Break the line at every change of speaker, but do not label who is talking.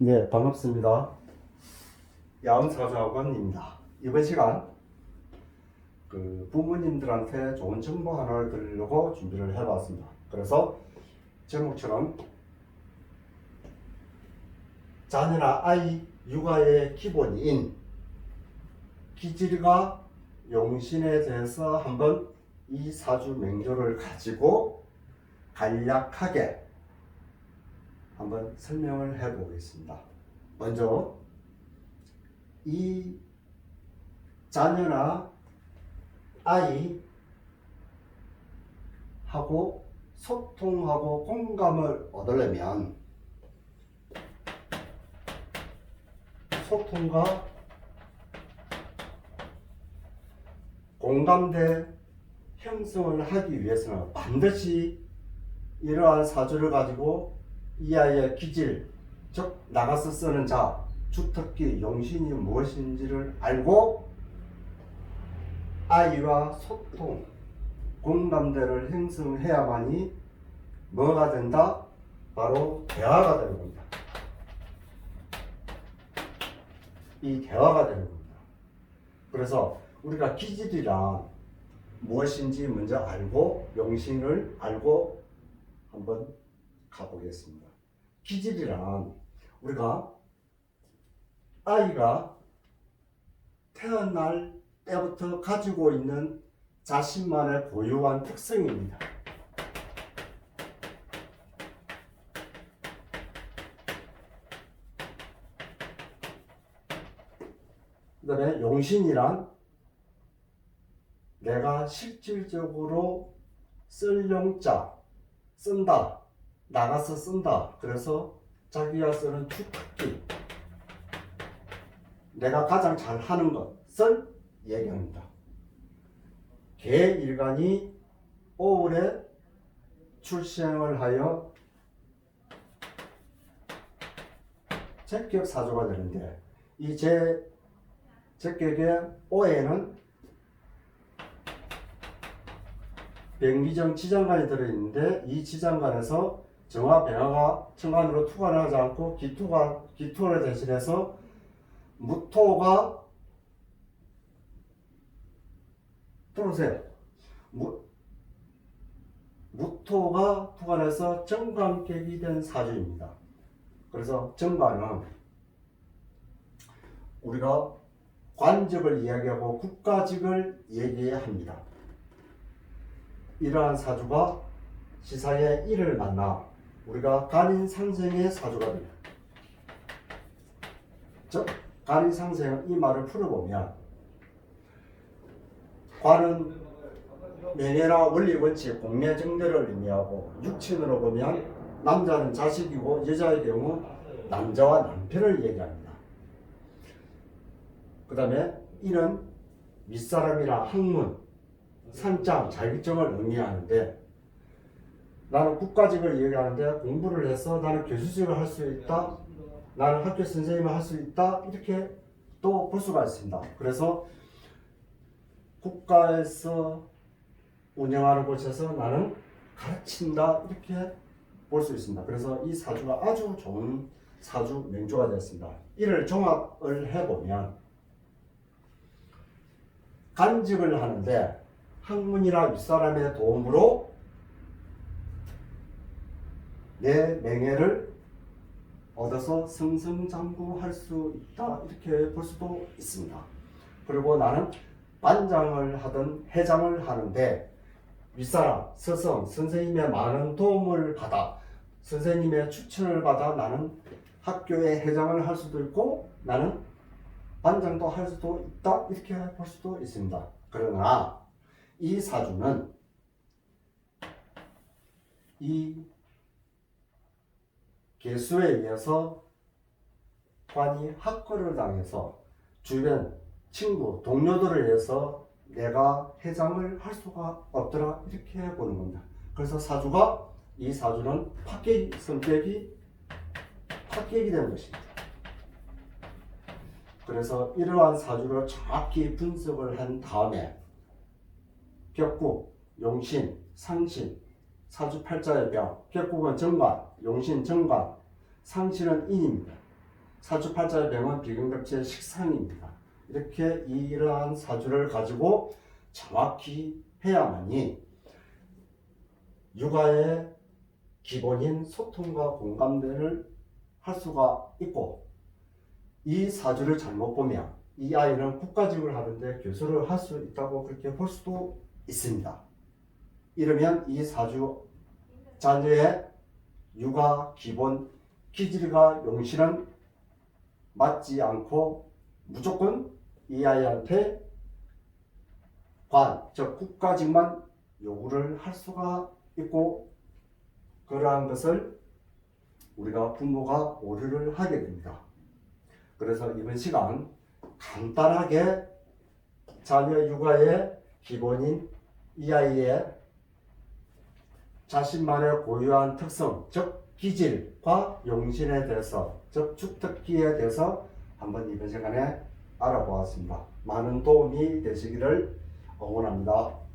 네, 반갑습니다. 야음사주학원입니다. 이번 시간 그 부모님들한테 좋은 정보 하나를 드리려고 준비를 해봤습니다. 그래서 제목처럼 자녀나 아이 육아의 기본인 기질과 용신에 대해서 한번 이 사주 맹조를 가지고 간략하게 한번 설명을 해 보겠습니다. 먼저 이 자녀나 아이 하고 소통하고 공감을 얻으려면 소통과 공감대 형성을 하기 위해서는 반드시 이러한 사주를 가지고 이 아이의 기질, 즉 나가서 쓰는 자, 주특기, 용신이 무엇인지를 알고 아이와 소통, 공감대를 형성해야만이 뭐가 된다? 바로 대화가 되는 겁니다. 이 대화가 되는 겁니다. 그래서 우리가 기질이란 무엇인지 먼저 알고 용신을 알고 한번 가보겠습니다. 기질이란 우리가 아이가 태어날 때부터 가지고 있는 자신만의 고유한 특성입니다. 그 다음에 용신이란 내가 실질적으로 쓸 용자 쓴다 나가서 쓴다. 그래서 자기가 쓰는 주특기 내가 가장 잘하는 것을 얘기합니다. 개 일간이 5월에 출생을 하여 제격 사조가 되는데 이 제 제격의 5에는 백미정 지장간이 들어있는데 이 지장간에서 정화 병화가 천간으로 투관을 하지 않고 기토가 기토를 대신해서 무토가 들어오세요. 무, 무토가 투관해서 정관격이 된 사주입니다. 그래서 정관은 우리가 관직을 이야기하고 국가직을 얘기합니다. 이러한 사주가 시사의 일을 만나 우리가 간인 상생의 사주가 됩니다. 즉 간인 상생 이 말을 풀어보면 관은 명예나 원리 원칙 공매 정대를 의미하고 육친으로 보면 남자는 자식이고 여자의 경우 남자와 남편을 얘기합니다. 그 다음에 이는 윗사람이나 학문, 산장, 자격증을 의미하는데 나는 국가직을 얘기하는데 공부를 해서 나는 교수직을 할 수 있다. 나는 학교 선생님을 할 수 있다. 이렇게 또 볼 수가 있습니다. 그래서 국가에서 운영하는 곳에서 나는 가르친다. 이렇게 볼 수 있습니다. 그래서 이 사주가 아주 좋은 사주 명조가 되었습니다. 이를 종합을 해보면 간직을 하는데 학문이나 윗사람의 도움으로 내 명예를 얻어서 승승장구할 수 있다 이렇게 볼 수도 있습니다. 그리고 나는 반장을 하든 회장을 하는데 윗사람, 스승, 선생님의 많은 도움을 받아 선생님의 추천을 받아 나는 학교의 회장을 할 수도 있고 나는 반장도 할 수도 있다 이렇게 볼 수도 있습니다. 그러나 이 사주는 이 개수에 의해서 관이 학거를 당해서 주변 친구 동료들에 의해서 내가 회장을 할 수가 없더라 이렇게 보는 겁니다. 그래서 사주가 이 사주는 파괴 성격이 파괴이 되는 것입니다. 그래서 이러한 사주를 정확히 분석을 한 다음에 격국, 용신, 상신, 사주 팔자의 병, 격국은 정관, 용신 정관, 상신은 인입니다. 사주팔자의 명은 비근ገብ제의 식상입니다. 이렇게 이러한 사주를 가지고 정확히 해야만이 육아의 기본인 소통과 공감대를 할 수가 있고 이 사주를 잘못 보면 이 아이는 국가직을 하는데 교수를 할 수 있다고 그렇게 볼 수도 있습니다. 이러면 이 사주 자녀의 육아 기본 기질과 용신은 맞지 않고 무조건 이 아이한테 관, 즉 국가직만 요구를 할 수가 있고 그러한 것을 우리가 부모가 오류를 하게 됩니다. 그래서 이번 시간 간단하게 자녀 육아의 기본인 이 아이의 자신만의 고유한 특성, 즉 기질과 용신에 대해서, 즉 주특기에 대해서 한번 이번 시간에 알아보았습니다. 많은 도움이 되시기를 응원합니다.